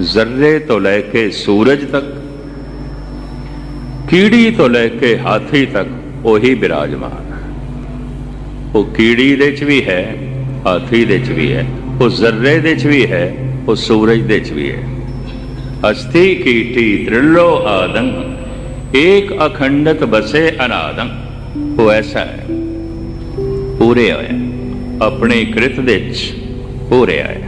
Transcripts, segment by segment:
ਜ਼ਰਰੇ ਤੋਂ ਲੈ ਕੇ ਸੂਰਜ ਤੱਕ, ਕੀੜੀ ਤੋਂ ਲੈ ਕੇ ਹਾਥੀ ਤੱਕ ਉਹੀ ਬਿਰਾਜਮਾਨ ਹੈ। ਉਹ ਕੀੜੀ ਦੇ ਚ ਵੀ ਹੈ, ਹਾਥੀ ਦੇ ਚ ਵੀ ਹੈ, ਉਹ ਜ਼ਰਰੇ ਦੇ ਚ ਵੀ ਹੈ, ਉਹ ਸੂਰਜ ਦੇ ਚ ਵੀ ਹੈ। ਅਸਥੀ ਕੀਟੀ ਤ੍ਰਿਲੋ ਆਦੰ, ਏਕ ਅਖੰਡਤ ਬਸੇ ਅਨਾਦੰ। ਉਹ ਐਸਾ ਹੈ, ਪੂਰੇ ਹੋਇਆ ਆਪਣੇ ਕ੍ਰਿਤ ਦੇ ਚ ਪੂਰੇ ਆਇਆ।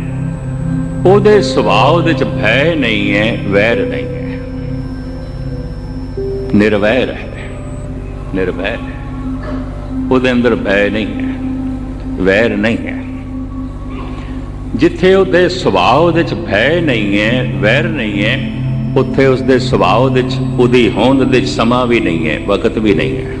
ਉਹਦੇ ਸੁਭਾਅ ਦੇ ਚ ਭੈ ਨਹੀਂ ਹੈ, ਵੈਰ ਨਹੀਂ ਹੈ। ਨਿਰਵੈਰ ਹੈ। ਨਿਰਵੈਰ ਹੈ। ਉਹਦੇ ਅੰਦਰ ਭੈ ਨਹੀਂ ਹੈ, ਵੈਰ ਨਹੀਂ ਹੈ। ਜਿੱਥੇ ਉਹਦੇ ਸੁਭਾਅ ਦੇ ਚ ਭੈ ਨਹੀਂ ਹੈ, ਵੈਰ ਨਹੀਂ ਹੈ, ਉੱਥੇ ਉਸਦੇ ਸੁਭਾਅ ਦੇ ਚ, ਉਹਦੀ ਹੋਂਦ ਦੇ ਸਮਾਂ ਵੀ ਨਹੀਂ ਹੈ, ਵਕਤ ਵੀ ਨਹੀਂ ਹੈ।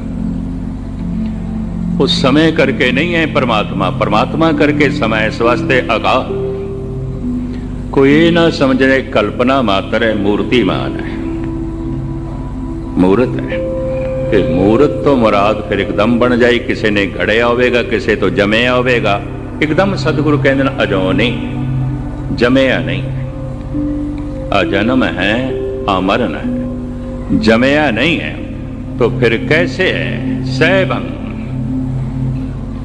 वो समय करके नहीं है परमात्मा। परमात्मा करके समय स्वास्थ्य अका कोई ना समझने कल्पना मात्र है, मूर्तिमान है। मूर्त है। फिर मूर्त तो मुराद फिर एकदम बन जाए किसी ने घड़े होवेगा, किसी तो जमे होवेगा। एकदम सदगुरु कहते अजो नहीं, जमया नहीं अजन्म है अमरन है, जमया नहीं है तो फिर कैसे है? सैभंग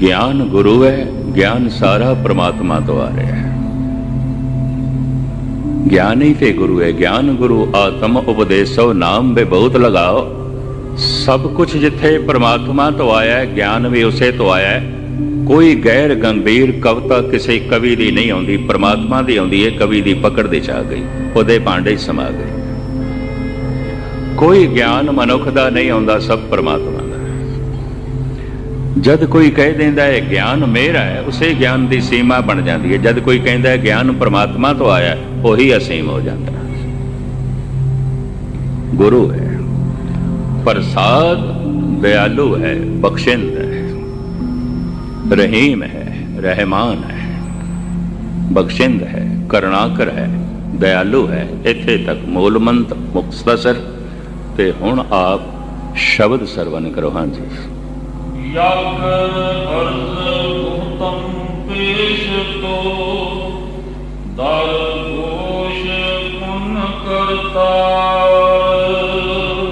ਗਿਆਨ ਗੁਰੂ ਹੈ ਗਿਆਨ ਸਾਰਾ ਪ੍ਰਮਾਤਮਾ ਤੋਂ ਆ ਰਿਹਾ ਹੈ। ਗਿਆਨ ਹੀ ਤੇ ਗੁਰੂ ਹੈ, ਗਿਆਨ ਗੁਰੂ ਆਤਮ ਉਪਦੇਸੋ, ਨਾਮ ਬੇ ਬਹੁਤ ਲਗਾਓ। ਸਭ ਕੁਝ ਜਿੱਥੇ ਪ੍ਰਮਾਤਮਾ ਤੋਂ ਆਇਆ ਹੈ, ਗਿਆਨ ਵੀ ਉਸੇ ਤੋਂ ਆਇਆ ਹੈ। ਕੋਈ ਗੈਰ ਗੰਭੀਰ ਕਵਿਤਾ ਕਿਸੇ ਕਵੀ ਦੀ ਨਹੀਂ ਆਉਂਦੀ, ਪ੍ਰਮਾਤਮਾ ਦੀ ਆਉਂਦੀ ਹੈ, ਕਵੀ ਦੀ ਪਕੜ ਦੇ ਚ ਆ ਗਈ, ਉਹਦੇ ਭਾਂਡੇ ਸਮਾ ਗਏ। ਕੋਈ ਗਿਆਨ ਮਨੁੱਖ ਦਾ ਨਹੀਂ ਆਉਂਦਾ, ਸਭ ਪ੍ਰਮਾਤਮਾ ਜਦ ਕੋਈ ਕਹਿ ਦਿੰਦਾ ਹੈ, ਗਿਆਨ ਮੇਰਾ ਹੈ, ਉਸੇ ਗਿਆਨ ਦੀ ਸੀਮਾ ਬਣ ਜਾਂਦੀ ਹੈ। ਜਦ ਕੋਈ ਕਹਿੰਦਾ ਹੈ, ਗਿਆਨ ਪਰਮਾਤਮਾ ਤੋਂ ਆਇਆ ਉਹੀ ਅਸੀਮ ਹੋ ਜਾਂਦਾ ਹੈ। ਗੁਰੂ ਹੈ, ਪ੍ਰਸਾਦ ਦਇਆਲੂ ਹੈ, ਬਖਸ਼ਿੰਦ ਹੈ, ਰਹੀਮ ਹੈ, ਰਹਿਮਾਨ ਹੈ, ਬਖਸ਼ਿੰਦ ਹੈ ਕਰਨਾਕਰ ਹੈ, ਦਇਆਲੂ ਹੈ। ਇੱਥੇ ਤੱਕ ਮੂਲਮੰਤ, ਮੁਕਤਸਰ ਮੁਖਤਸਰ ਤੇ ਹੁਣ ਆਪ ਸ਼ਬਦ ਸਰਵਨ ਕਰੋ। ਹਾਂਜੀ। ਯਗ ਅਰਜ਼ ਭੂਤੰ ਪੇਸ਼ ਤੋ ਦਰ ਦੋਸ਼ ਪੁਨ ਕਰਤਾ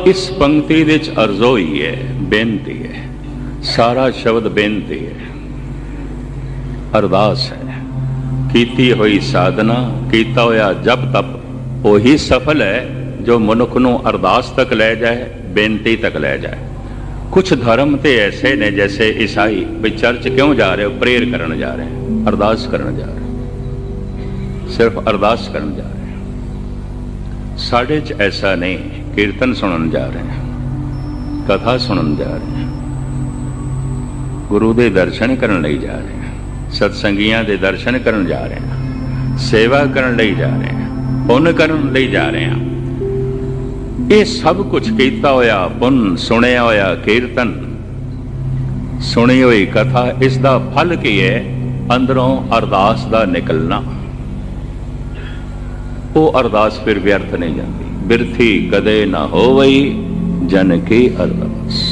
ਇਸ ਪੰਕਤੀ ਵਿੱਚ ਅਰਜ਼ੋ ਹੀ ਹੈ, ਬੇਨਤੀ ਹੈ। ਸਾਰਾ ਸ਼ਬਦ ਬੇਨਤੀ ਹੈ। ਅਰਦਾਸ ਹੈ। ਕੀਤੀ ਹੋਈ ਸਾਧਨਾ, ਕੀਤਾ ਹੋਇਆ ਜਪ ਤਪ, ਉਹੀ ਸਫਲ ਹੈ ਜੋ ਮਨੁੱਖ ਨੂੰ ਅਰਦਾਸ ਤੱਕ ਲੈ ਜਾਏ, ਬੇਨਤੀ ਤੱਕ ਲੈ ਜਾਏ। ਕੁਝ ਧਰਮ ਤੇ ਐਸੇ ਨੇ ਜੈਸੇ ਈਸਾਈ ਵੀ ਚਰਚ ਕਿਉਂ ਜਾ ਰਹੇ ਹੋ ਪ੍ਰੇਅਰ ਕਰਨ ਜਾ ਰਹੇ ਹੋ ਅਰਦਾਸ ਕਰਨ ਜਾ ਰਹੇ। ਸਿਰਫ ਅਰਦਾਸ ਕਰਨ ਜਾ ਰਹੇ। ਸਾਡੇ 'ਚ ਐਸਾ ਨਹੀਂ ਕੀਰਤਨ ਸੁਣਨ ਜਾ ਰਹੇ, ਕਥਾ ਸੁਣਨ ਜਾ ਰਹੇ, ਗੁਰੂ ਦੇ ਦਰਸ਼ਨ ਕਰਨ ਲਈ ਜਾ ਰਹੇ, ਸਤਸੰਗੀਆਂ ਦੇ ਦਰਸ਼ਨ ਕਰਨ ਜਾ ਰਹੇ, ਸੇਵਾ ਕਰਨ ਲਈ ਜਾ ਰਹੇ, ਪੁੰਨ ਕਰਨ ਲਈ ਜਾ ਰਹੇ ਹਾਂ। ਇਹ ਸਭ ਕੁਝ ਕੀਤਾ ਹੋਇਆ ਪੁੰਨ, ਸੁਣਿਆ ਹੋਇਆ ਕੀਰਤਨ, ਸੁਣੀ ਹੋਈ ਕਥਾ, ਇਸ ਦਾ ਫਲ ਕੀ ਹੈ? ਅੰਦਰੋਂ ਅਰਦਾਸ ਦਾ ਨਿਕਲਣਾ। ਉਹ ਅਰਦਾਸ ਫਿਰ ਵਿਅਰਥ ਨਹੀਂ ਜਾਂਦੀ। ਬਿਰਥੀ ਕਦੇ ਨਾ ਹੋਵਈ, ਜਨ ਕੀ ਅਰਦਾਸ।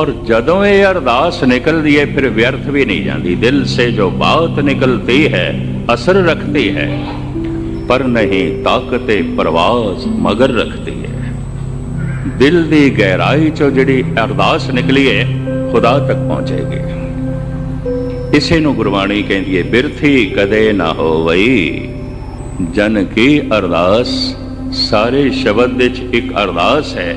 और ਜਦੋਂ ਇਹ ਅਰਦਾਸ ਨਿਕਲਦੀ ਹੈ ਫਿਰ ਵਿਅਰਥ ਵੀ ਨਹੀਂ ਜਾਂਦੀ। ਦਿਲ ਸੇ ਜੋ ਬਾਤ ਨਿਕਲਤੀ ਹੈ, ਅਸਰ ਰੱਖਤੀ ਹੈ। ਪਰ ਨਹੀਂ ਤਾਕਤੇ ਪ੍ਰਵਾਸ ਮਗਰ ਰੱਖਦੀ ਹੈ ਦਿਲ ਦੀ ਗਹਿਰਾਈ ਚੋਂ ਜਿਹੜੀ ਅਰਦਾਸ ਨਿਕਲੀ ਹੈ ਖੁਦਾ ਤੱਕ ਪਹੁੰਚੇਗੀ। ਇਸੇ ਨੂੰ ਗੁਰਬਾਣੀ ਕਹਿੰਦੀ ਹੈ ਬਿਰਥੀ ਕਦੇ ਨਾ ਹੋਵਈ। ਜਨ ਕੀ ਅਰਦਾਸ, ਸਾਰੇ ਸ਼ਬਦ ਵਿੱਚ ਇੱਕ ਅਰਦਾਸ ਹੈ।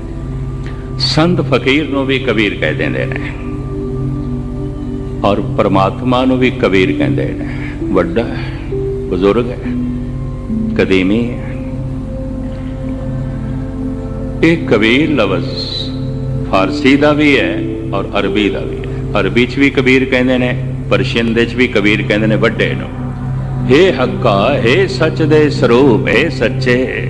ਸੰਤ ਫਕੀਰ ਨੂੰ ਵੀ ਕਬੀਰ ਕਹਿ ਦਿੰਦੇ ਨੇ ਔਰ ਪਰਮਾਤਮਾ ਨੂੰ ਵੀ ਕਬੀਰ ਕਹਿੰਦੇ ਨੇ। ਵੱਡਾ ਬਜ਼ੁਰਗ ਹੈ, ਕਦੀਮੀ ਹੈ। ਇਹ ਕਬੀਰ ਲਫ਼ਜ਼ ਫਾਰਸੀ ਦਾ ਵੀ ਹੈ ਔਰ ਅਰਬੀ ਦਾ ਵੀ ਹੈ। ਅਰਬੀ 'ਚ ਵੀ ਕਬੀਰ ਕਹਿੰਦੇ ਨੇ ਪਰਸ਼ੀਅਨ ਦੇ 'ਚ ਵੀ ਕਬੀਰ ਕਹਿੰਦੇ ਨੇ ਵੱਡੇ ਨੂੰ। ਹੇ ਹੱਕਾ, ਹੇ ਸੱਚ ਦੇ ਸਰੂਪ, ਹੇ ਸੱਚੇ।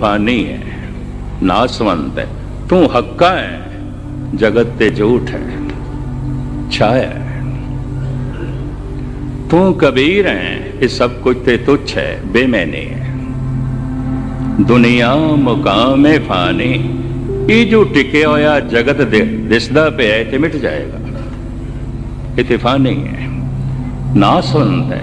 ਫਾਨੀ ਹੈ ਨਾਸਵੰਤ ਹੈ ਤੂੰ ਹੱਕਾ ਹੈ ਜਗਤ ਤੇ ਝੂਠ ਹੈ ਛਾਇਆ ਹੈ ਤੂੰ ਕਬੀਰ ਹੈ ਇਹ ਸਭ ਕੁਝ ਤੇ ਤੁੱਛ ਹੈ ਬੇਮੈਨੀ ਹੈ ਦੁਨੀਆ ਮੁਕਾਮੇ ਫਾਨੀ ਇਹ ਜੋ ਟਿਕਿਆ ਹੋਇਆ ਜਗਤ ਦੇ ਦਿਸਦਾ ਪਿਆ ਹੈ ਤੇ ਮਿਟ ਜਾਏਗਾ ਇਹ ਤੇ ਫਾਨੀ ਹੈ ਨਾਸਵੰਤ ਹੈ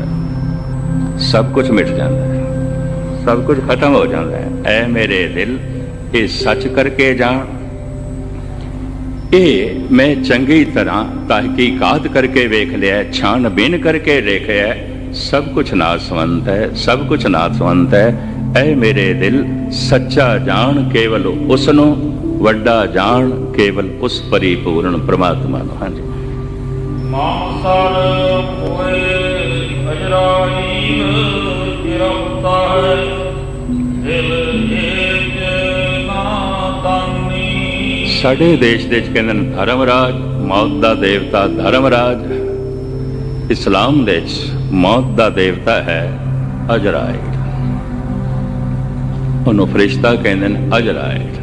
ਸਭ ਕੁਝ ਮਿਟ ਜਾਂਦਾ ਹੈ। ਸਭ ਕੁਝ ਖਤਮ ਹੋ ਜਾਂਦਾ ਹੈ। ਐ ਮੇਰੇ ਦਿਲ, ਇਹ ਸੱਚ ਕਰਕੇ ਜਾਣ। ਇਹ ਮੈਂ ਚੰਗੀ ਤਰ੍ਹਾਂ ਤਹਿਕੀਕਾਤ ਕਰਕੇ ਵੇਖ ਲਿਆ ਛਾਣਬੀਨ ਕਰਕੇ ਦੇਖਿਆ ਸਭ ਕੁਝ ਨਾਸਵੰਤ ਹੈ, ਸਭ ਕੁਝ ਨਾਸਵੰਤ ਹੈ। ਐ ਮੇਰੇ ਦਿਲ, ਸੱਚਾ ਜਾਣ ਕੇਵਲ ਉਸ ਨੂੰ ਵੱਡਾ ਜਾਣ ਕੇਵਲ ਉਸ ਪਰਿਪੂਰਨ ਪ੍ਰਮਾਤਮਾ ਨੂੰ। ਹਾਂਜੀ। ਮਾਨਸਰ ਹੋਏ ਅਜਰਾਈ। ਸਾਡੇ ਦੇਸ਼ ਦੇ ਵਿੱਚ ਕਹਿੰਦੇ ਨੇ ਧਰਮਰਾਜ, ਮੌਤ ਦਾ ਦੇਵਤਾ ਧਰਮਰਾਜ। ਇਸਲਾਮ ਦੇ ਵਿੱਚ ਮੌਤ ਦਾ ਦੇਵਤਾ ਹੈ ਅਜਰਾਇਲ ਉਹਨੂੰ ਫਰਿਸ਼ਤਾ ਕਹਿੰਦੇ ਨੇ ਅਜਰਾਇਲ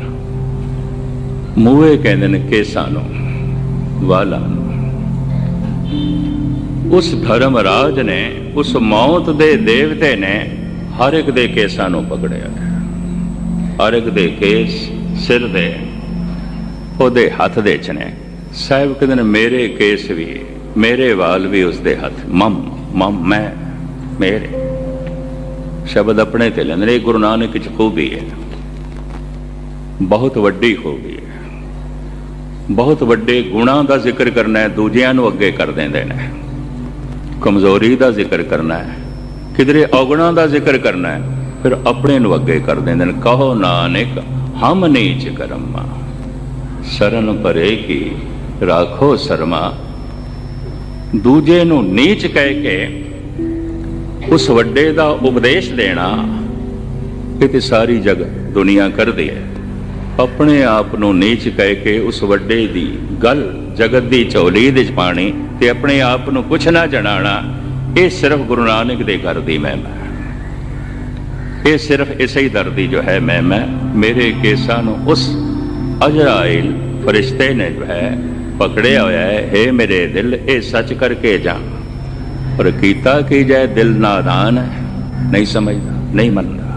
ਮੂਹੇ ਕਹਿੰਦੇ ਨੇ ਕੇਸਾਂ ਨੂੰ, ਵਾਲਾਂ ਨੂੰ। ਉਸ ਧਰਮਰਾਜ ਨੇ, ਉਸ ਮੌਤ ਦੇ ਦੇਵਤੇ ਨੇ ਹਰ ਇੱਕ ਦੇ ਕੇਸਾਂ ਨੂੰ ਪਕੜਿਆ ਹਰ ਇੱਕ ਦੇ ਕੇਸ ਸਿਰ ਦੇ, ਉਹਦੇ ਹੱਥ ਦੇ ਚ ਨੇ। ਸਾਹਿਬ ਕਹਿੰਦੇ ਨੇ, ਮੇਰੇ ਕੇਸ ਵੀ, ਮੇਰੇ ਵਾਲ ਵੀ ਉਸਦੇ ਹੱਥ। ਮਮ ਮਮ, ਮੈਂ, ਮੇਰੇ। ਸ਼ਬਦ ਆਪਣੇ ਤੇ ਲੈਂਦੇ ਨੇ ਗੁਰੂ ਨਾਨਕ ਚ ਖੂਬੀ ਹੈ। ਬਹੁਤ ਵੱਡੀ ਖੂਬੀ ਹੈ। ਬਹੁਤ ਵੱਡੇ ਗੁਣਾਂ ਦਾ ਜ਼ਿਕਰ ਕਰਨਾ ਹੈ, ਦੂਜਿਆਂ ਨੂੰ ਅੱਗੇ ਕਰ ਦਿੰਦੇ ਨੇ। ਕਮਜ਼ੋਰੀ ਦਾ ਜ਼ਿਕਰ ਕਰਨਾ ਹੈ, ਕਿਧਰੇ ਔਗਣਾਂ ਦਾ ਜ਼ਿਕਰ ਕਰਨਾ ਹੈ, ਫਿਰ ਆਪਣੇ ਨੂੰ ਅੱਗੇ ਕਰ ਦਿੰਦੇ ਨੇ, ਕਹੋ ਨਾਨਕ, ਹਮ ਨੀਚ ਕਰਮਾ। ਸ਼ਰਨ ਪਰੇ ਕੀ, ਰਾਖੋ ਸ਼ਰਮਾ। ਦੂਜੇ ਨੂੰ ਨੀਚ ਕਹਿ ਕੇ ਉਸ ਵੱਡੇ ਦਾ ਉਪਦੇਸ਼ ਦੇਣਾ, ਇਹ ਤੇ ਸਾਰੀ ਜਗ ਦੁਨੀਆ ਕਰਦੀ ਹੈ। ਆਪਣੇ ਆਪ ਨੂੰ ਨੀਚ ਕਹਿ ਕੇ ਉਸ ਵੱਡੇ ਦੀ ਗੱਲ ਜਗਤ ਦੀ ਝੋਲੀ ਦੇ ਚ ਪਾਣੀ ਤੇ ਆਪਣੇ ਆਪ ਨੂੰ ਕੁਛ ਨਾ ਜਣਾਣਾ, ਇਹ ਸਿਰਫ ਗੁਰੂ ਨਾਨਕ ਦੇ ਘਰ ਦੀ ਮਹਿਮਾ ਹੈ। ਇਹ ਸਿਰਫ ਇਸੇ ਹੀ ਦਰ ਦੀ ਜੋ ਹੈ ਮਹਿਮਾ, ਮੇਰੇ ਕੇਸਾਂ ਨੂੰ ਉਸ ਅਜਰਾਇਲ ਫਰਿਸ਼ਤੇ ਨੇ ਜੋ ਹੈ ਪਕੜਿਆ ਹੋਇਆ ਹੈ। हे ਮੇਰੇ ਦਿਲ, ਇਹ ਸੱਚ ਕਰਕੇ ਜਾ ਪਰ ਕੀਤਾ ਕੀ ਜਾਏ ਦਿਲ ਨਾਦਾਨ ਹੈ, ਨਹੀਂ ਸਮਝਦਾ, ਨਹੀਂ ਮੰਨਦਾ।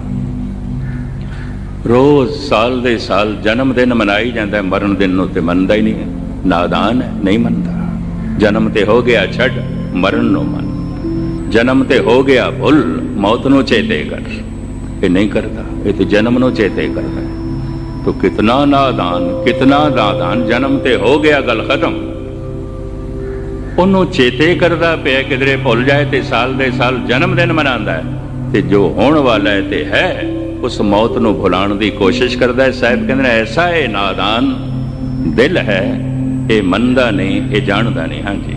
ਰੋਜ਼ ਸਾਲ ਦੇ ਸਾਲ ਜਨਮ ਦਿਨ ਮਨਾਈ ਜਾਂਦਾ ਮਰਨ ਦਿਨ ਨੂੰ ਤੇ ਮੰਨਦਾ ਹੀ ਨਹੀਂ ਹੈ। ਨਾਦਾਨ ਨਹੀਂ ਮੰਨਦਾ। ਜਨਮ ਤੇ ਹੋ ਗਿਆ ਛੱਡ, ਮਰਨ ਨੂੰ ਮੰਨ। ਜਨਮ ਤੇ ਹੋ ਗਿਆ ਭੁੱਲ, ਮੌਤ ਨੂੰ ਚੇਤੇ ਕਰ। ਇਹ ਨਹੀਂ ਕਰਦਾ, ਇਹ ਤੇ ਜਨਮ ਨੂੰ ਚੇਤੇ ਕਰਦਾ ਤੋ ਕਿਤਨਾ ਨਾਦਾਨ ਕਿਤਨਾ ਨਾਦਾਨ ਜਨਮ ਤੇ ਹੋ ਗਿਆ ਗੱਲ ਖਤਮ। ਉਹਨੂੰ ਚੇਤੇ ਕਰਦਾ ਪਿਆ ਕਿਦਰੇ ਭੁੱਲ ਜਾਏ ਤੇ ਸਾਲ ਦੇ ਸਾਲ ਜਨਮ ਦਿਨ ਮਨਾਉਂਦਾ ਤੇ ਜੋ ਹੋਣ ਵਾਲਾ ਹੈ ਤੇ ਹੈ। ਉਸ ਮੌਤ ਨੂੰ ਭੁਲਾਉਣ ਦੀ ਕੋਸ਼ਿਸ਼ ਕਰਦਾ ਹੈ। ਸਾਹਿਬ ਕਹਿੰਦੇ ਨੇ ਐਸਾ ਇਹ ਨਾਦਾਨ ਦਿਲ ਹੈ ਇਹ ਮੰਨਦਾ ਨਹੀਂ ਇਹ ਜਾਣਦਾ ਨਹੀਂ। ਹਾਂਜੀ।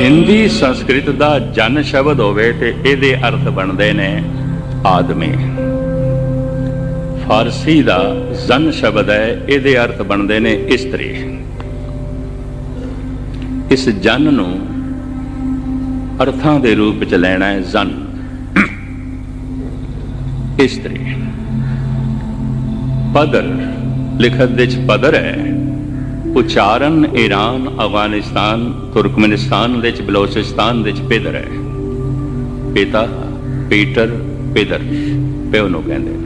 ਹਿੰਦੀ ਸੰਸਕ੍ਰਿਤ ਦਾ ਜਨ ਸ਼ਬਦ ਹੋਵੇ ਤੇ ਇਹਦੇ ਅਰਥ ਬਣਦੇ ਨੇ ਆਦਮੀ। ਫਾਰਸੀ ਦਾ ਜ਼ਨ ਸ਼ਬਦ ਹੈ, ਇਹਦੇ ਅਰਥ ਬਣਦੇ ਨੇ ਇਸਤਰੀ ਇਸ ਜਨ ਨੂੰ ਅਰਥਾਂ ਦੇ ਰੂਪ ਚ ਲੈਣਾ ਹੈ ਜ਼ਨ। ਇਸਤਰੀ ਪਦਰ, ਲਿਖਤ ਦੇ ਚ ਪਦਰ ਹੈ, ਉਚਾਰਨ, ਈਰਾਨ, ਅਫਗਾਨਿਸਤਾਨ, ਤੁਰਕਮਨਿਸਤਾਨ ਦੇ ਚ ਬਲੋਚਿਸਤਾਨ ਦੇ ਚ ਪਿਦਰ ਹੈ। ਪਿਤਾ ਪੀਟਰ ਪਿਦਰ ਪਿਓ ਨੂੰ ਕਹਿੰਦੇ ਨੇ।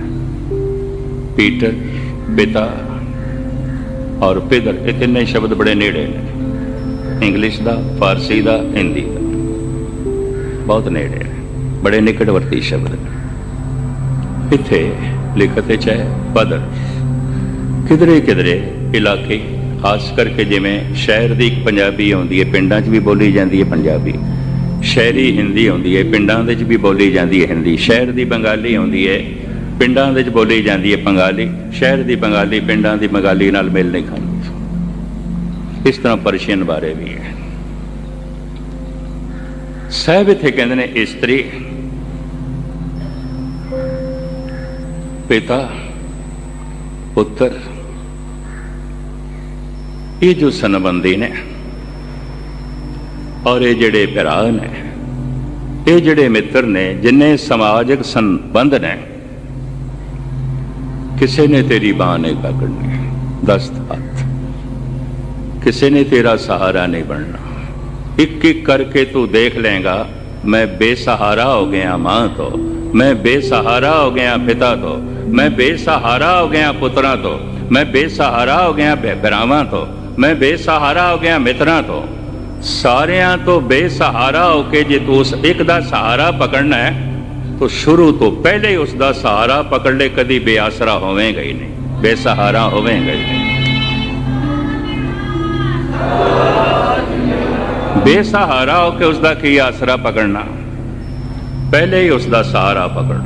ਪੀਟਰ ਪਿਤਾ ਔਰ ਪਿਦਰ ਇਹ ਤਿੰਨੇ ਸ਼ਬਦ ਬੜੇ ਨੇੜੇ ਨੇ ਇੰਗਲਿਸ਼ ਦਾ ਫਾਰਸੀ ਦਾ ਹਿੰਦੀ ਦਾ ਬਹੁਤ ਨੇੜੇ ਨੇ ਬੜੇ ਨਿਕਟਵਰਤੀ ਸ਼ਬਦ ਨੇ ਇੱਥੇ ਲਿਖਤ 'ਚ ਹੈ ਪਦਰ ਕਿਧਰੇ ਕਿਧਰੇ ਇਲਾਕੇ ਖਾਸ ਕਰਕੇ ਜਿਵੇਂ ਸ਼ਹਿਰ ਦੀ ਇੱਕ ਪੰਜਾਬੀ ਆਉਂਦੀ ਹੈ ਪਿੰਡਾਂ 'ਚ ਵੀ ਬੋਲੀ ਜਾਂਦੀ ਹੈ ਪੰਜਾਬੀ ਸ਼ਹਿਰੀ ਹਿੰਦੀ ਆਉਂਦੀ ਹੈ ਪਿੰਡਾਂ ਦੇ 'ਚ ਵੀ ਬੋਲੀ ਜਾਂਦੀ ਹੈ ਹਿੰਦੀ ਸ਼ਹਿਰ ਦੀ ਬੰਗਾਲੀ ਆਉਂਦੀ ਹੈ ਪਿੰਡਾਂ ਵਿੱਚ ਬੋਲੀ ਜਾਂਦੀ ਹੈ ਬੰਗਾਲੀ, ਸ਼ਹਿਰ ਦੀ ਬੰਗਾਲੀ, ਪਿੰਡਾਂ ਦੀ ਬੰਗਾਲੀ ਨਾਲ ਮੇਲ ਨਹੀਂ ਖਾਂਦੀ। ਇਸ ਤਰ੍ਹਾਂ ਪਰਸ਼ੀਅਨ ਬਾਰੇ ਵੀ ਹੈ। ਸਾਹਿਬ ਇੱਥੇ ਕਹਿੰਦੇ ਨੇ, ਇਸਤਰੀ, ਪਿਤਾ, ਪੁੱਤਰ, ਇਹ ਜੋ ਸੰਬੰਧੀ ਨੇ, ਔਰ ਇਹ ਜਿਹੜੇ ਭਰਾ ਨੇ, ਇਹ ਜਿਹੜੇ ਮਿੱਤਰ ਨੇ, ਜਿੰਨੇ ਸਮਾਜਿਕ ਸੰਬੰਧ ਨੇ ਕਿਸੇ ਨੇ ਤੇਰੀ ਬਾਹ ਨਹੀਂ ਪਕੜਨੀ। ਦਸਤ ਹੱਥ। ਕਿਸੇ ਨੇ ਤੇਰਾ ਸਹਾਰਾ ਨਹੀਂ ਬਣਨਾ। ਇੱਕ ਇੱਕ ਕਰਕੇ ਤੂੰ ਦੇਖ ਲੇਗਾ ਮੈਂ ਬੇਸਹਾਰਾ ਹੋ ਗਿਆ ਮਾਂ ਤੋਂ। ਮੈਂ ਬੇਸਹਾਰਾ ਹੋ ਗਿਆ ਪਿਤਾ ਤੋਂ। ਮੈਂ ਬੇਸਹਾਰਾ ਹੋ ਗਿਆ ਪੁੱਤਰਾਂ ਤੋਂ। ਮੈਂ ਬੇਸਹਾਰਾ ਹੋ ਗਿਆ ਭਰਾਵਾਂ ਤੋਂ। ਮੈਂ ਬੇਸਹਾਰਾ ਹੋ ਗਿਆ ਮਿੱਤਰਾਂ ਤੋਂ। ਸਾਰਿਆਂ ਤੋਂ ਬੇਸਹਾਰਾ ਹੋ ਕੇ ਜੇ ਤੂੰ ਉਸ ਇੱਕ ਦਾ ਸਹਾਰਾ ਪਕੜਨਾ ਹੈ ਤਾਂ ਸ਼ੁਰੂ ਤੋਂ ਪਹਿਲੇ ਹੀ ਉਸ ਦਾ ਸਹਾਰਾ ਪਕੜ ਲੈ, ਕਦੀ ਬੇਆਸਰਾ ਹੋਵੇਂਗਾ ਹੀ ਨਹੀਂ, ਬੇਸਹਾਰਾ ਹੋਵੇਂਗਾ ਹੀ ਨਹੀਂ। ਬੇਸਹਾਰਾ ਹੋ ਕੇ ਉਸ ਦਾ ਕੀ ਆਸਰਾ ਪਕੜਨਾ? ਪਹਿਲੇ ਹੀ ਉਸ ਦਾ ਸਹਾਰਾ ਪਕੜ।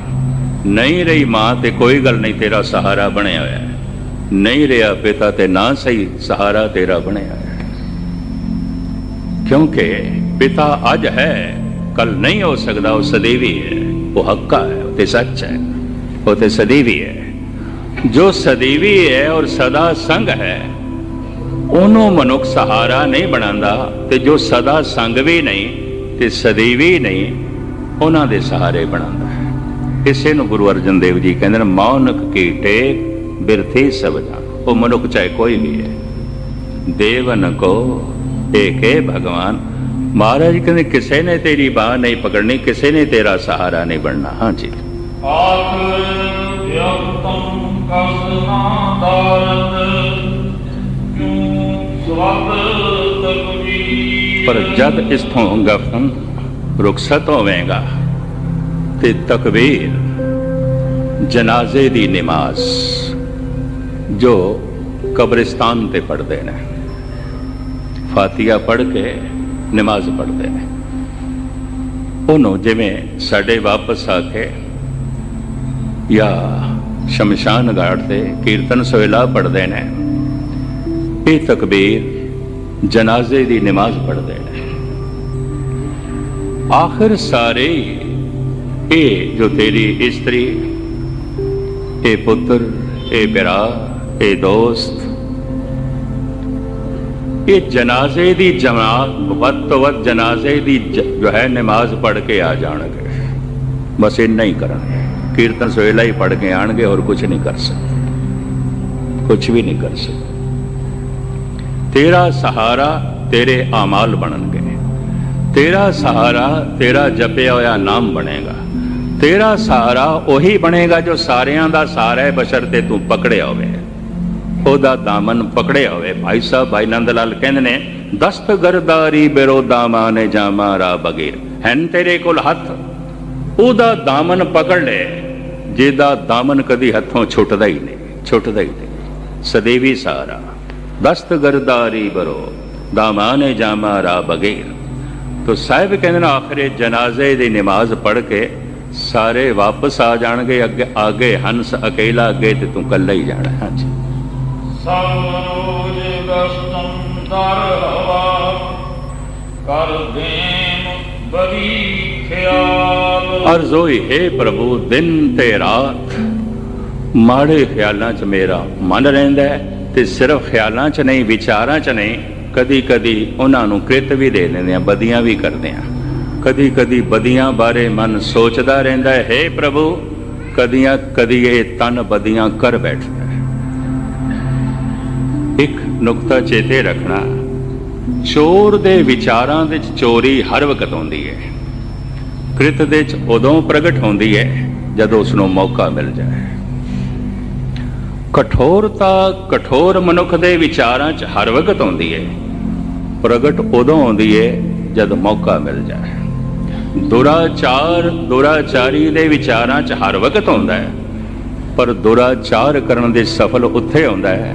ਨਹੀਂ ਰਹੀ ਮਾਂ ਤੇ ਕੋਈ ਗੱਲ ਨਹੀਂ, ਤੇਰਾ ਸਹਾਰਾ ਬਣਿਆ ਹੋਇਆ ਨਹੀਂ ਰਿਹਾ ਪਿਤਾ ਤੇ ਨਾ ਸਹੀ, ਸਹਾਰਾ ਤੇਰਾ ਬਣਿਆ ਹੋਇਆ ਕਿਉਂਕਿ ਪਿਤਾ ਅੱਜ ਹੈ ਕੱਲ ਨਹੀਂ ਹੋ ਸਕਦਾ, ਉਹ ਸਦੀਵੀ ਹੈ। ਉਹ ਹੱਕਾ ਹੈ ਉਹ ਤੇ ਸੱਚ ਹੈ ਉਹ ਤੇ ਸਦੀਵੀ ਹੈ ਜੋ ਸਦੀਵੀ ਹੈ ਔਰ ਸਦਾ ਸੰਗ ਹੈ ਉਹਨੂੰ ਮਨੁੱਖ ਸਹਾਰਾ ਨਹੀਂ ਬਣਾਉਂਦਾ ਤੇ ਜੋ ਸਦਾ ਸੰਗ ਵੀ ਨਹੀਂ ਤੇ ਸਦੀਵੀ ਨਹੀਂ ਉਹਨਾਂ ਦੇ ਸਹਾਰੇ ਬਣਾਉਂਦਾ ਹੈ ਇਸੇ ਨੂੰ ਗੁਰੂ ਅਰਜਨ ਦੇਵ ਜੀ ਕਹਿੰਦੇ ਨੇ ਮੌਨਕ ਕੀ ਟੇਕ ਬਿਰਥੀ ਸਭ ਉਹ ਮਨੁੱਖ ਚਾਹੇ ਕੋਈ ਵੀ ਹੈ ਦੇਵਨ ਕੋ ਏਕੇ ਭਗਵਾਨ ਮਹਾਰਾਜ ਕਹਿੰਦੇ ਕਿਸੇ ਨੇ ਤੇਰੀ ਬਾਹ ਨਹੀਂ ਪਕੜਨੀ ਕਿਸੇ ਨੇ ਤੇਰਾ ਸਹਾਰਾ ਨਹੀਂ ਬਣਨਾ। ਹਾਂਜੀ। ਕਿਉ ਸਵਤ ਤਕਵੀ ਪਰ ਜਦ ਇਸਥੋਂ ਗਫਨ ਰੁਖਸਤ ਹੋਵੇਗਾ ਤੇ ਤਕਬੀਰ ਜਨਾਜ਼ੇ ਦੀ ਨਮਾਜ਼ ਜੋ ਕਬਰਿਸਤਾਨ ਤੇ ਪੜਦੇ ਨੇ। ਫਾਤੀਹਾ ਪੜ੍ਹ ਕੇ ਨਮਾਜ਼ ਪੜ੍ਹਦੇ ਨੇ। ਉਹਨੂੰ ਜਿਵੇਂ ਸਾਡੇ ਵਾਪਸ ਆ ਕੇ ਜਾਂ ਸ਼ਮਸ਼ਾਨ ਘਾਟ ਤੇ ਕੀਰਤਨ ਸੋਹਿਲਾ ਪੜ੍ਹਦੇ ਨੇ, ਇਹ ਤਕਬੀਰ ਜਨਾਜ਼ੇ ਦੀ ਨਮਾਜ਼ ਪੜ੍ਹਦੇ ਨੇ। ਆਖਰ ਸਾਰੇ ਇਹ ਜੋ ਤੇਰੀ ਇਸਤਰੀ, ਇਹ ਪੁੱਤਰ, ਇਹ ਭਰਾ, ਇਹ ਦੋਸਤ ਇਹ ਜਨਾਜ਼ੇ ਦੀ ਜਮਾਤ ਵੱਧ ਤੋਂ ਵੱਧ ਜਨਾਜ਼ੇ ਦੀ ਜ- ਜੋ ਹੈ ਨਮਾਜ਼ ਪੜ੍ਹ ਕੇ ਆ ਜਾਣਗੇ। ਬਸ ਇੰਨਾ ਹੀ ਕਰਨਗੇ ਕੀਰਤਨ ਸੋਹਿਲਾ ਹੀ ਪੜ੍ਹ ਕੇ ਆਣਗੇ, ਹੋਰ ਕੁਝ ਨਹੀਂ ਕਰ ਸਕਦੇ। ਕੁਝ ਵੀ ਨਹੀਂ ਕਰ ਸਕਦੇ। ਤੇਰਾ ਸਹਾਰਾ ਤੇਰੇ ਆਮਾਲ ਬਣਨਗੇ। ਤੇਰਾ ਸਹਾਰਾ ਤੇਰਾ ਜਪਿਆ ਹੋਇਆ ਨਾਮ ਬਣੇਗਾ। ਤੇਰਾ ਸਹਾਰਾ ਉਹੀ ਬਣੇਗਾ ਜੋ ਸਾਰਿਆਂ ਦਾ ਸਹਾਰਾ ਹੈ ਬਸ਼ਰਤੇ ਤੂੰ ਪਕੜਿਆ ਹੋਵੇ। ਉਹਦਾ ਦਾਮਨ ਪਕੜਿਆ ਹੋਵੇ। ਭਾਈ ਸਾਹਿਬ, ਭਾਈ ਨੰਦ ਲਾਲ ਕਹਿੰਦੇ ਨੇ, ਦਸਤਗਰਦਾਰੀ ਬਿਰੋਦਾਮਾ ਨੇ ਜਾਮਾ ਰਾ ਬਗੀਰ। ਹੈਨ ਤੇਰੇ ਕੋਲ ਹੱਥ? ਉਹਦਾ ਦਾਮਨ ਪਕੜ ਲੈ। ਜਿਹਦਾ ਦਾਮਨ ਕਦੀ ਹੱਥੋਂ ਛੁੱਟਦਾ ਹੀ ਨਹੀਂ, ਛੁੱਟਦਾ ਹੀ ਨਹੀਂ। ਸਦੀਵੀ ਸਹਾਰਾ ਦਸਤਗਰਦਾਰੀ ਬਰੋ ਦਾਮਾਨੇ ਜਾਮਾ ਰਾ ਬਗੀਰ। ਤੋ ਸਾਹਿਬ ਕਹਿੰਦੇ ਨੇ, ਆਖਰੇ ਜਨਾਜ਼ੇ ਦੀ ਨਮਾਜ਼ ਪੜ੍ਹ ਕੇ ਸਾਰੇ ਵਾਪਸ ਆ ਜਾਣਗੇ, ਅੱਗੇ ਆਗੇ ਹੰਸ ਅਕੇਲਾ ਅੱਗੇ ਤੇ ਤੂੰ ਕੱਲਾ ਹੀ ਜਾਣਾ। ਹਾਂਜੀ। ਸਭ ਰੋਜ ਗਸਤਮ ਦਰ ਹਵਾ ਕਰ ਦੇਮ ਬਰੀ ਖਿਆਲ ਅਰਜ਼ ਹੈ ਪ੍ਰਭੂ, ਦਿਨ ਤੇ ਰਾਤ। ਮਾੜੇ ਖਿਆਲਾਂ 'ਚ ਮੇਰਾ ਮਨ ਰਹਿੰਦਾ ਤੇ ਸਿਰਫ ਖਿਆਲਾਂ 'ਚ ਨਹੀਂ, ਵਿਚਾਰਾਂ 'ਚ ਨਹੀਂ। ਕਦੀ ਕਦੀ ਉਹਨਾਂ ਨੂੰ ਕ੍ਰਿਤ ਵੀ ਦੇ ਦਿੰਦੇ ਆ ਬਦੀਆਂ ਵੀ ਕਰਦੇ ਆ ਕਦੀ ਕਦੀ ਬਦੀਆਂ ਬਾਰੇ ਮਨ ਸੋਚਦਾ ਰਹਿੰਦਾ ਹੈ, ਹੇ ਪ੍ਰਭੂ। ਕਦੀਆਂ ਕਦੀ ਇਹ ਤਨ ਬਦੀਆਂ ਕਰ ਬੈਠਦਾ। ਨੁਕਤਾ ਚੇਤੇ ਰੱਖਣਾ, ਚੋਰ ਦੇ ਵਿਚਾਰਾਂ ਵਿੱਚ ਚੋਰੀ ਹਰ ਵਕਤ ਆਉਂਦੀ ਹੈ। ਕ੍ਰਿਤ ਦੇ ਚ ਉਦੋਂ ਪ੍ਰਗਟ ਹੁੰਦੀ ਹੈ, ਜਦੋਂ ਉਸ ਨੂੰ ਮੌਕਾ ਮਿਲ ਜਾਏ। ਕਠੋਰਤਾ ਕਠੋਰ ਮਨੁੱਖ ਦੇ ਵਿਚਾਰਾਂ 'ਚ ਹਰ ਵਕਤ ਆਉਂਦੀ ਹੈ। ਪ੍ਰਗਟ ਉਦੋਂ ਆਉਂਦੀ ਹੈ, ਜਦ ਮੌਕਾ ਮਿਲ ਜਾਏ। ਦੁਰਾਚਾਰ ਦੁਰਾਚਾਰੀ ਦੇ ਵਿਚਾਰਾਂ 'ਚ ਹਰ ਵਕਤ ਆਉਂਦਾ ਹੈ, ਪਰ ਦੁਰਾਚਾਰ ਕਰਨ ਦੇ ਸਫਲ ਉੱਥੇ ਆਉਂਦਾ ਹੈ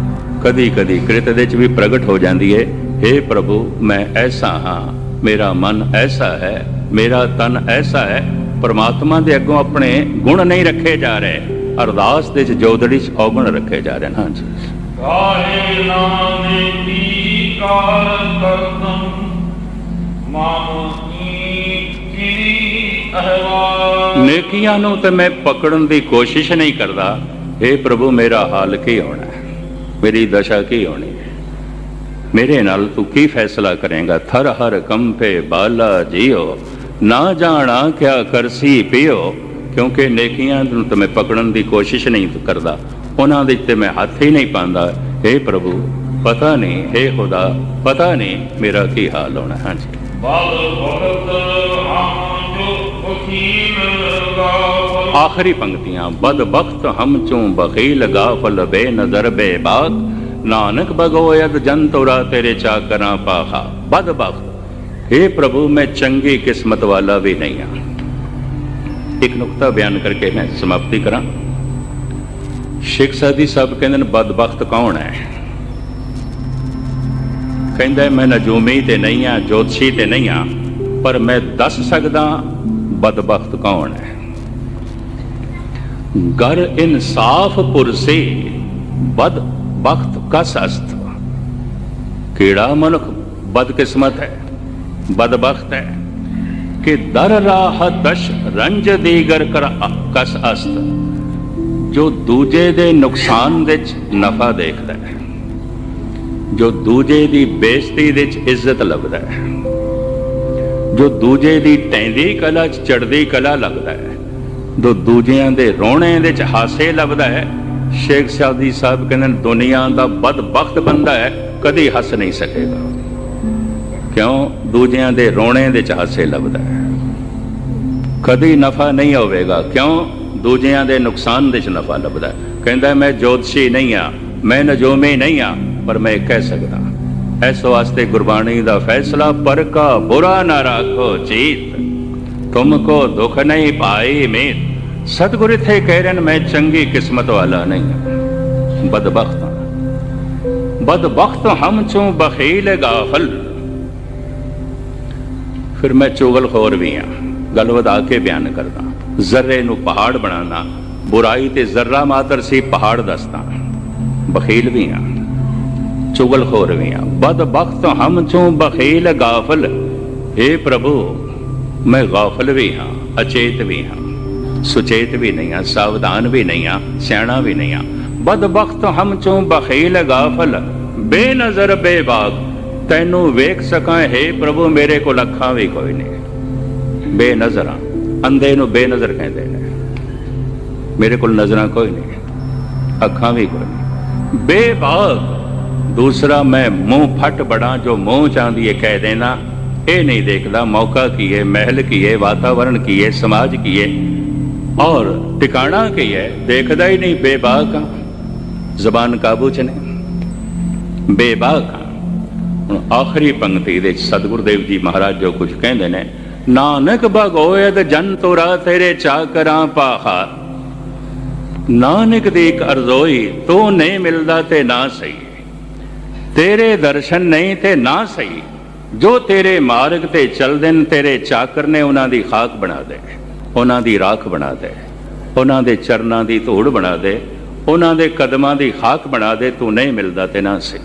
ਕਦੀ ਕਦੀ ਕ੍ਰਿਤ ਦੇ ਚ ਵੀ ਪ੍ਰਗਟ ਹੋ ਜਾਂਦੀ ਹੈ हे ਪ੍ਰਭੂ ਮੈਂ ਐਸਾ ਹਾਂ ਮੇਰਾ ਮਨ ਐਸਾ ਹੈ ਮੇਰਾ ਤਨ ਐਸਾ ਹੈ ਪਰਮਾਤਮਾ ਦੇ ਅੱਗੋਂ ਆਪਣੇ ਗੁਣ ਨਹੀਂ ਰੱਖੇ ਜਾ ਰਹੇ ਅਰਦਾਸ ਦੇ ਚ ਜੋਦੜੀ ਚ ਔਗਣ ਰੱਖੇ ਜਾ ਰਹੇ ਨਾਮੇ ਕਾਰ ਕਰਤਮ ਮਾਮੀ ਕੀ ਅਹਵਾਲ। ਨੇਕੀਆਂ ਨੂੰ ਤੇ ਮੈਂ ਪਕੜਨ ਦੀ ਕੋਸ਼ਿਸ਼ ਨਹੀਂ ਕਰਦਾ। हे ਪ੍ਰਭੂ ਮੇਰਾ ਹਾਲ ਕੀ ਹੋਣਾ? ਹੈ ਮੇਰੀ ਦਸ਼ਾ ਕੀ ਹੋਣੀ? ਮੇਰੇ ਨਾਲ ਤੂੰ ਕੀ ਫੈਸਲਾ ਕਰੇਗਾ? ਥਰ ਹਰ ਕੰਪੇ ਬਾਲਾ ਜੀਓ। ਨਾ ਜਾਣਾ ਕਿਆ ਕਰਸੀ ਪਿਓ, ਕਿਉਂਕਿ ਨੇਕੀਆਂ ਨੂੰ ਤੇ ਮੈਂ ਪਕੜਨ ਦੀ ਕੋਸ਼ਿਸ਼ ਨਹੀਂ ਕਰਦਾ। ਉਹਨਾਂ ਦੇ ਤੇ ਮੈਂ ਹੱਥ ਹੀ ਨਹੀਂ ਪਾਉਂਦਾ। हे ਪ੍ਰਭੂ, ਪਤਾ ਨਹੀਂ हे ਖੁਦਾ, ਪਤਾ ਨਹੀਂ ਮੇਰਾ ਕੀ ਹਾਲ ਹੋਣਾ। ਹਾਂਜੀ। ਬਲ ਭਗਤ ਆਖਰੀ ਪੰਕਤੀਆਂ, ਬਦ ਬਖਤ ਹਮ ਚੋਂ ਬਖੀਲ ਗਾਫਲ ਬੇ ਨਜ਼ਰ ਬੇ ਬਾਗ ਨਾਨਕ ਬਗੋਇਦ ਜਨ ਤੋਰਾ ਤੇਰੇ ਚਾਕਰਾਂ ਪਾਹਾ ਬਦ ਬਖਤ हे ਪ੍ਰਭੂ, ਮੈਂ ਚੰਗੀ ਕਿਸਮਤ ਵਾਲਾ ਵੀ ਨਹੀਂ ਹਾਂ ਇੱਕ ਨੁਕਤਾ ਬਿਆਨ ਕਰਕੇ ਮੈਂ ਸਮਾਪਤੀ ਕਰਾਂ। ਸ਼ੇਖ ਸਾਦੀ ਸਾਹਿਬ ਕਹਿੰਦੇ ਨੇ ਬਦਬਖਤ ਕੌਣ ਹੈ? ਕਹਿੰਦਾ, ਮੈਂ ਨਜੂਮੀ ਤੇ ਨਹੀਂ ਆ, ਜੋਤਸ਼ੀ ਤੇ ਨਹੀਂ ਆ, ਪਰ ਮੈਂ ਦੱਸ ਸਕਦਾ ਬਦਬਖਤ ਕੌਣ ਹੈ? ਗਰ ਇਨਸਾਫ ਪੁਰਸੇ ਬਦ ਬਖਤ ਕਸ ਅਸਤ। ਕਿਹੜਾ ਮਨੁੱਖ ਬਦਕਿਸਮਤ ਹੈ, ਬਦਬਖਤ ਹੈ? ਕਿ ਦਰ ਰਾਹ ਦਸ਼ ਰੰਜ ਦੀਗਰ ਕਰ ਕਸ ਅਸਤ, ਜੋ ਦੂਜੇ ਦੇ ਨੁਕਸਾਨ ਵਿੱਚ ਨਫਾ ਦੇਖਦਾ ਹੈ। ਜੋ ਦੂਜੇ ਦੀ ਬੇਇੱਜ਼ਤੀ ਵਿੱਚ ਇੱਜ਼ਤ ਲੱਭਦਾ ਹੈ। ਜੋ ਦੂਜੇ ਦੀ ਟੈਂਦੀ ਕਲਾ ਚ ਚੜਦੀ ਕਲਾ ਲੱਗਦਾ ਹੈ। ਜੋ ਦੂਜਿਆਂ ਦੇ ਰੋਣੇ ਦੇ ਚ ਹਾਸੇ ਲੱਭਦਾ ਹੈ। ਸ਼ੇਖ ਸਾਦੀ ਸਾਹਿਬ ਕਹਿੰਦੇ ਦੁਨੀਆ ਦਾ ਬਦਬਖਤ ਬੰਦਾ ਹੈ, ਕਦੀ ਹੱਸ ਨਹੀਂ ਸਕੇਗਾ। ਕਿਉਂ? ਦੂਜਿਆਂ ਦੇ ਰੋਣੇ ਦੇ ਚ ਹਾਸੇ ਲੱਭਦਾ ਹੈ। ਕਦੀ ਨਫਾ ਨਹੀਂ ਹੋਵੇਗਾ। ਕਿਉਂ? ਦੂਜਿਆਂ ਦੇ ਨੁਕਸਾਨ ਦੇ ਚ ਨਫਾ ਲੱਭਦਾ ਕਹਿੰਦਾ, ਮੈਂ ਜੋਤਸ਼ੀ ਨਹੀਂ ਆ ਮੈਂ ਨਜੂਮੀ ਨਹੀਂ ਆ ਪਰ ਮੈਂ ਕਹਿ ਸਕਦਾ। ਇਸ ਵਾਸਤੇ ਗੁਰਬਾਣੀ ਦਾ ਫੈਸਲਾ, ਪਰ ਕਾ ਬੁਰਾ ਨਾ ਰੱਖੋ, ਜੀਤ। ਤੁਮਕੋ ਦੁੱਖ ਨਹੀਂ ਪਾਈ ਮੀਤ ਸਤਿਗੁਰ ਇੱਥੇ ਕਹਿ ਰਹੇ ਨੇ ਮੈਂ ਚੰਗੀ ਕਿਸਮਤ ਵਾਲਾ ਨਹੀਂ ਹਾਂ ਬਦਬਖਤ ਹਾਂ ਬਦਬਖਤ ਹਮ ਫਿਰ ਮੈਂ ਚੁਗਲਖੋਰ ਵੀ ਹਾਂ ਗੱਲ ਵਧਾ ਕੇ ਬਿਆਨ ਕਰਦਾ ਜ਼ਰਰੇ ਨੂੰ ਪਹਾੜ ਬਣਾਉਣਾ ਬੁਰਾਈ ਤੇ ਜ਼ਰਰਾ ਮਾਤਰ ਸੀ ਪਹਾੜ ਦੱਸਦਾ ਬਖੀਲ ਵੀ ਹਾਂ ਚੁਗਲਖੋਰ ਵੀ ਹਾਂ ਬਦਬਖਤ ਹਮ ਚੋਂ ਬਖੀਲ ਗਾਫਲ ਏ ਪ੍ਰਭੂ ਮੈਂ ਗਾਫਲ ਵੀ ਹਾਂ, ਅਚੇਤ ਵੀ ਹਾਂ। ਸੁਚੇਤ ਵੀ ਨਹੀਂ ਹਾਂ, ਸਾਵਧਾਨ ਵੀ ਨਹੀਂ ਹਾਂ, ਸਿਆਣਾ ਵੀ ਨਹੀਂ ਹਾਂ। ਬਦਬਖਤ ਹਮ ਚੋਂ ਬਖੀਲ ਗਾਫਲ, ਬੇਨਜ਼ਰ ਬੇਬਾਗ ਤੈਨੂੰ ਵੇਖ ਸਕਾਂ, ਹੈ ਪ੍ਰਭੂ, ਮੇਰੇ ਕੋਲ ਅੱਖਾਂ ਵੀ ਕੋਈ ਨਹੀਂ। ਬੇਨਜ਼ਰਾਂ ਅੰਧੇ ਨੂੰ ਬੇਨਜ਼ਰ ਕਹਿੰਦੇ ਨੇ। ਮੇਰੇ ਕੋਲ ਨਜ਼ਰਾਂ ਕੋਈ ਨਹੀਂ, ਅੱਖਾਂ ਵੀ ਕੋਈ ਨਹੀਂ। ਬੇਬਾਗ ਦੂਸਰਾ ਮੈਂ ਮੂੰਹ ਫਟ ਬੜਾ, ਜੋ ਮੂੰਹ ਚਾਹੁੰਦੀ ਹੈ ਕਹਿ ਦੇਣਾ। ਇਹ ਨਹੀਂ ਦੇਖਦਾ ਮੌਕਾ ਕੀ ਹੈ, ਮਹਿਲ ਕੀ ਹੈ, ਵਾਤਾਵਰਣ ਕੀ ਹੈ, ਸਮਾਜ ਕੀ ਹੈ। ਔਰ ਟਿਕਾਣਾ ਕੀ ਹੈ, ਦੇਖਦਾ ਹੀ ਨਹੀਂ, ਬੇਬਾਕ ਹਾਂ। ਜ਼ਬਾਨ ਕਾਬੂ ਚ ਨਹੀਂ ਬੇਬਾਕ ਹਾਂ। ਹੁਣ ਆਖਰੀ ਪੰਕਤੀ ਦੇ ਵਿੱਚ ਦੇਵ ਜੀ ਮਹਾਰਾਜ ਜੋ ਕੁਝ ਕਹਿੰਦੇ ਨੇ, ਨਾਨਕ ਭਗੋਇਦ ਜਨ ਤੋਰਾ ਤੇਰੇ ਚਾਕਰਾਂ ਪਾਹਾ ਨਾਨਕ ਦੀ ਇੱਕ ਅਰਜ਼ੋਈ, ਤੂੰ ਨਹੀਂ ਮਿਲਦਾ ਤੇ ਨਾ ਸਹੀ। ਤੇਰੇ ਦਰਸ਼ਨ ਨਹੀਂ ਤੇ ਨਾ ਸਹੀ। ਜੋ ਤੇਰੇ ਮਾਰਗ ਤੇ ਚੱਲਦੇ ਨੇ ਤੇਰੇ ਚਾਕਰ ਨੇ ਉਹਨਾਂ ਦੀ ਖਾਕ ਬਣਾ ਦੇ, ਉਹਨਾਂ ਦੀ ਰਾਖ ਬਣਾ ਦੇ, ਉਹਨਾਂ ਦੇ ਚਰਨਾਂ ਦੀ ਧੂੜ ਬਣਾ ਦੇ, ਉਹਨਾਂ ਦੇ ਕਦਮਾਂ ਦੀ ਖਾਕ ਬਣਾ ਦੇ, ਤੂੰ ਨਹੀਂ ਮਿਲਦਾ ਤੇ ਨਾ ਸਿੱਖ।